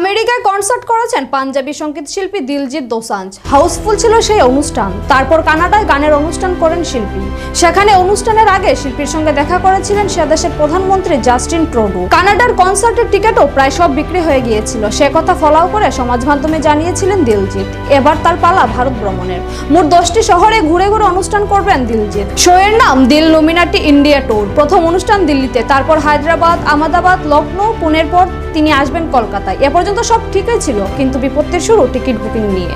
আমেরিকায় কনসার্ট করেছেন পাঞ্জাবি সংগীত শিল্পী দিলজিৎ দোসাঞ্জ। হাউসফুল ছিল সেই অনুষ্ঠান। তারপর কানাডায় গানের অনুষ্ঠান করেন শিল্পী। সেখানে অনুষ্ঠানের আগে শিল্পীর সঙ্গে দেখা করেছিলেন সে দেশের প্রধানমন্ত্রী জাস্টিন ট্রুডো। কানাডার কনসার্টের টিকিটও প্রায় সব বিক্রি হয়ে গিয়েছিল। সে কথা ফলাও করে সমাজ মাধ্যমে জানিয়েছিলেন দিলজিৎ। এবার তার পালা ভারত ভ্রমণের। মোট দশটি শহরে ঘুরে ঘুরে অনুষ্ঠান করবেন দিলজিৎ। শোয়ের নাম, দিল লুমিনাটি ইন্ডিয়া ট্যুর প্রথম অনুষ্ঠান দিল্লিতে, তারপর হায়দ্রাবাদ, আহমেদাবাদ লখনৌ পুনের পর তিনি আসবেন কলকাতায়। এ পর্যন্ত সব ঠিকই ছিল কিন্তু বিপত্তির শুরু টিকিট বুকিং নিয়ে।